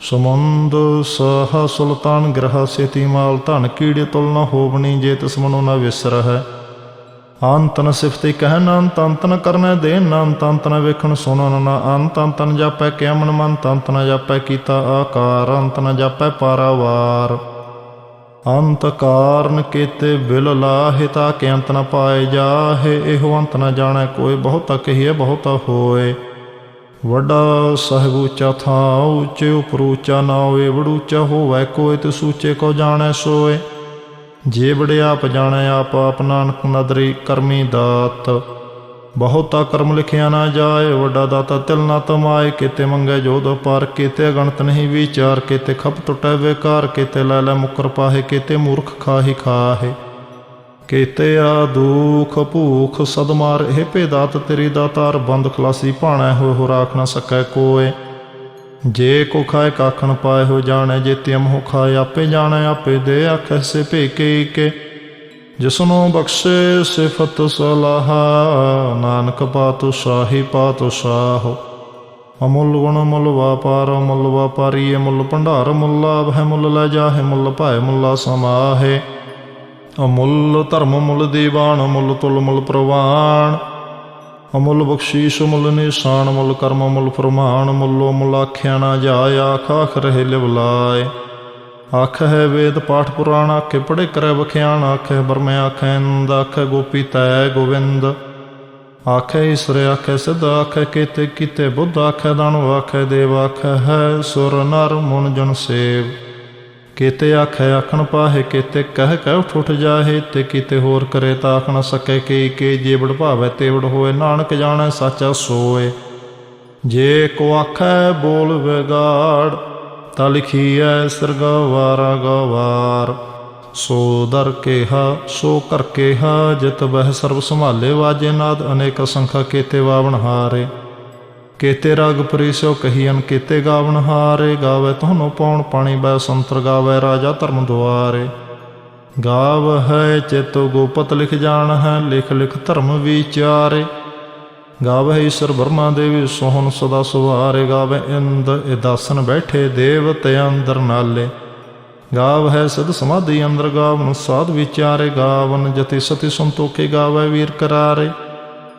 ਸਮੁੰਦ ਸਹ ਸੁਲਤਾਨ ਗ੍ਰਹ ਸੇਤੀ ਮਾਲ ਧਨ ਕੀੜੇ ਤੁਲ ਨ ਹੋਵਣੀ ਜੇ ਤਿਸ ਮਨੋ ਨ ਵਿਸਰਹਿ। ਅੰਤ ਨ ਸਿਫਤੇ ਕਹਿ ਅੰਤ ਅੰਤ ਨ ਕਰਨੈ ਦੇ ਅੰਤ ਅੰਤ ਵੇਖਣ ਸੁਣਨ ਨ ਅੰਤ ਅੰਤ ਜਾਪੈ ਕਿਆ ਮਨ ਮਨ ਅੰਤ ਜਾਪੈ ਕੀਤਾ ਆਕਾਰ ਅੰਤ ਨ ਜਾਪੈ ਪਾਰਾਵਾਰ। ਅੰਤ ਕਾਰਨ ਕੀਤੇ ਬਿਲ ਲਾਹਿ ਤਾ ਕਿ ਅੰਤ ਨ ਪਾਏ ਜਾਹੇ, ਇਹੋ ਅੰਤ ਨ ਜਾਣੈ ਕੋਈ, ਬਹੁਤਾ ਕਹੀਏ, ਬਹੁਤਾ ਹੋਏ। ਵੱਡਾ ਸਾਹਿਬ ਉੱਚਾ ਥਾਂ, ਉੱਚੇ ਉਪਰ ਉੱਚਾ ਨਾ ਹੋਵੇ ਵੜੂਚਾ ਹੋਵੇ ਕੋਈ ਤੇ ਸੂਚੇ ਕੋ ਜਾਣੈ ਸੋਏ। ਜੇ ਬੜੇ ਆਪ ਜਾਣੈ, ਆਪ ਆਪ ਨਾਨਕ ਨਦਰੀ ਕਰਮੀ ਦਾਤ। ਬਹੁਤਾ ਕਰਮ ਲਿਖਿਆ ਨਾ ਜਾਏ, ਵੱਡਾ ਦਾਤਾ ਤਿਲ ਨਾ ਤਮਾਏ, ਕਿਤੇ ਮੰਗੇ ਜੋਦ ਪਾਰ ਕਿਤੇ ਗਣਤ ਨਹੀਂ ਵਿਚਾਰ, ਕਿਤੇ ਖਪ ਟੁਟੈ ਵੇਕਾਰ ਕਿਤੇ ਲੈ ਲੈ ਮੁਕਰ ਪਾਹੇ, ਕਿਤੇ ਮੂਰਖ ਖਾਹੀ ਖਾਹੇ। ਕੀਤੇ ਆ ਦੁਖ ਭੂਖ ਸਦਮਾਰ ਇਹ ਭੇਦਾਤ ਤੇਰੀ ਦਾਤਾਰ ਬੰਦ ਖਲਾਸੀ ਭਾਣਾ ਹੋਏ ਹੋ ਰਾਖ ਨਾ ਸਕੈ ਕੋਏ। ਜੇ ਕੋ ਖਾਏ ਕਾਖਣ ਪਾਏ ਹੋ ਜਾਣੈ, ਜੇ ਤਿਮ ਹੋ ਖਾਏ ਆਪੇ ਜਾਣੈ, ਆਪੇ ਦੇ ਆਖੈ ਸੇ ਭੇਕੇ ਕੇ ਜਿਸਨੂੰ ਬਖਸ਼ੇ ਸਿਫਤ ਸਲਾਹ, ਨਾਨਕ ਪਾਤੁ ਸਾਹੀ ਪਾਤੁ ਸਾਹੋ। ਅਮੁੱਲ ਗੁਣ ਮੁੱਲ ਵਾਪਾਰ, ਮੁੱਲ ਵਾਪਾਰੀ ਮੁੱਲ ਭੰਡਾਰ, ਮੁੱਲ ਲਾਭ ਹੈ ਮੁੱਲ ਲੈ ਜਾਹੇ, ਮੁੱਲ ਭਾਏ ਮੁੱਲਾ ਸਮਾਹੇ। ਅਮੁੱਲ ਧਰਮ ਮੁੱਲ ਦੀਵਾਨ ਅਮੁੱਲ ਤੁਲ ਮੁੱਲ ਪ੍ਰਵਾਨ। ਅਮੁੱਲ ਬਖਸ਼ੀਸ਼ ਮੁੱਲ ਨਿਸ਼ਾਨ, ਮੁੱਲ ਕਰਮ ਮੁੱਲ ਫਰਮਾਨ, ਮੁੱਲੋ ਮੁੱਲ ਆਖਿਆ ਨਾ ਜਾਏ, ਆਖ ਆਖ ਰਹੇ ਲਿਵਲਾਏ ਆਖ ਹੈ ਵੇਦ ਪਾਠ ਪੁਰਾਣ ਆਖੇ ਪੜੇ ਕਰੈ ਬਖਿਆਣ ਆਖੇ ਬਰਮੇ ਆਖੈ ਇੰਦ ਆਖੇ ਗੋਪੀ ਤੈ ਗੋਵਿੰਦ। ਆਖੇ ਈਸ਼ਰ ਆਖੇ ਸਿਧ ਆਖੇ ਕੀਤੇ ਕੀਤੇ ਬੁੱਧ ਆਖੇ ਦਾਨਵ ਆਖੇ ਦੇਵ ਆਖੇ ਹੈ ਸੁਰ ਨਰ ਮਨ ਜਨ ਸੇਵ। ਕੀਤੇ ਆਖੇ ਆਖਣ ਪਾਹੇ, ਕੀਤੇ ਕਹਿ ਕਹਿ ਉਠ ਉਠ ਜਾਹੇ, ਤੇ ਕੀਤੇ ਹੋਰ ਕਰੇ ਤਾਂ ਆਖ ਨਾ ਸਕੇ ਕੀ ਕੀ ਜੇ ਬੜ ਭਾਵੈ ਤੇ ਬੜ ਹੋਏ, ਨਾਨਕ ਜਾਣੈ ਸਾਚਾ ਸੋਏ। ਜੇ ਕੋ ਆਖੈ ਬੋਲ ਵਿਗਾੜ, ਤਾਂ ਲਿਖੀਐ ਸਰਗਵਾਰਾ ਗਵਾਰ। ਸੋ ਦਰ ਕੇਹਾ, ਸੋ ਕਰ ਕੇਹਾ, ਜਿਤ ਬਹਿ ਸਰਬ ਸੰਭਾਲੇ, ਵਾਜੇ ਨਾਦ ਅਨੇਕ ਸੰਖਾ ਕੀਤੇ ਵਾਵਣ ਹਾਰੇ। ਕੀਤੇ ਰਗ ਪਰਿਸੋ ਕਹੀਨ ਕੇਤੇ ਗਾਵਣ ਹਾਰੇ, ਗਾਵੇ ਤੁਹਾਨੂੰ ਪੌਣ ਪਾਣੀ ਬੈ ਸੰਤਰ ਗਾਵੇ ਰਾਜਾ ਧਰਮ ਦੁਆਰੇ। ਗਾਵ ਹੈ ਚੇਤੋ ਗੋਪਤ ਲਿਖ ਜਾਣ ਹੈ, ਲਿਖ ਲਿਖ ਧਰਮ ਵਿਚਾਰੇ। ਗਾਵੇ ਈਸ਼ਰ ਬਰਮਾ ਦੇਵੀ ਸੋਹਣ ਸਦਾ ਸੁਹਾਰੇ ਗਾਵੇ ਇੰਦ ਇਦਾਸਨ ਬੈਠੇ ਦੇਵਤੇ ਅੰਦਰ ਨਾਲੇ। ਗਾਵ ਹੈ ਸਦ ਸਮਾਧੀ ਅੰਦਰ ਗਾਵਨ ਸਾਧ ਵਿਚਾਰੇ, ਗਾਵਨ ਜਤੀ ਸਤੀ ਸੰਤੋਖੇ ਗਾਵੇ ਵੀਰ ਕਰਾਰੇ।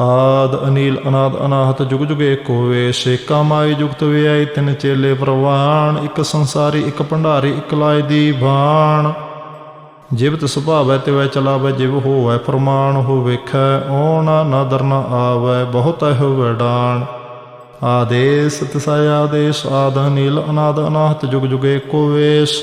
ਆਦ ਅਨੀਲ ਅਨਾਦ ਅਨਾਹਤ ਜੁਗ ਜੁਗ ਏਕੋ ਵੇਸ਼ ਏਕਾ ਮਾਈ ਜੁਗਤ ਵਿਆਈ ਤਿਨ ਚੇਲੇ ਪ੍ਰਵਾਨ ਇੱਕ ਸੰਸਾਰੀ, ਇੱਕ ਭੰਡਾਰੀ, ਇੱਕ ਲਾਇ ਦੀ ਬਾਣ। ਜਿਵਤ ਸੁਭਾਵੈ ਤੇ ਵੈ ਚਲਾਵੈ, ਜਿਵ ਹੋਵੈ ਫਰਮਾਨ, ਹੋ ਵੇਖੈ ਓਣਾ ਨਦਰ ਨ ਆਵੈ, ਬਹੁਤ ਹੋਵੈ ਡਾਣ। ਆਦੇਸ ਤਸੈ ਆਦੇਸ਼, ਆਦ ਅਨੀਲ ਅਨਾਦ ਅਨਾਹਤ ਜੁਗ ਜੁਗ ਏਕੋ ਵੇਸ਼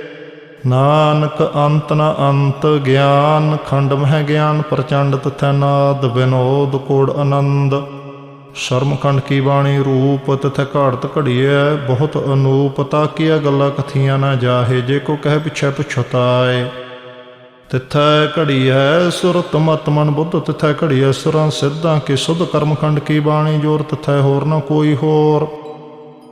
ਨਾਨਕ ਅੰਤ ਨ ਅੰਤ ਗਿਆਨ, ਖੰਡ ਮਹਿ ਗਿਆਨ ਪ੍ਰਚੰਡ ਤਥੈ ਨਾਦ ਵਿਨੋਦ ਕੋੜ ਆਨੰਦ। ਸ਼ਰਮਖੰਡ ਕੀ ਬਾਣੀ, ਰੂਪ ਤਥੈ ਘਾੜਤ ਘੜੀਐ, ਬਹੁਤ ਅਨੂਪ ਤਾਕੀਆ ਗੱਲਾਂ ਕਥੀਆਂ ਨਾ ਜਾਹੇ, ਜੇ ਕੋ ਕਹਿ ਪਿਛੈ ਪੁਛਤਾਏ। ਤਿਥੈ ਘੜੀਐ ਸੁਰਤ ਮਤ ਮਨ ਬੁੱਧ, ਤਿਥੈ ਘੜੀਐ ਸੁਰਾਂ ਸਿੱਧਾਂ ਕੀ ਸੁਧ ਕਰਮਖੰਡ ਕੀ ਬਾਣੀ, ਜੋਰ ਤਿਥੈ ਹੋਰ ਨਾ ਕੋਈ ਹੋਰ।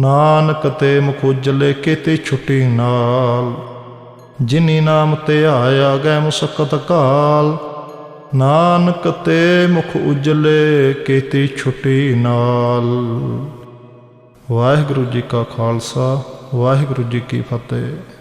ਨਾਨਕ ਤੇ ਮੁਖ ਉਜਲੇ ਕੀਤੇ ਛੁੱਟੀ ਨਾਲ। ਜਿਨੀ ਨਾਮ ਤੇ ਆਇਆ ਗਏ ਮੁਸਕਤ ਕਾਲ। ਨਾਨਕ ਤੇ ਮੁਖ ਉਜਲੇ ਕੀਤੇ ਛੁੱਟੀ ਨਾਲ। ਵਾਹਿਗੁਰੂ ਜੀ ਕਾ ਖਾਲਸਾ, ਵਾਹਿਗੁਰੂ ਜੀ ਕੀ ਫਤਿਹ।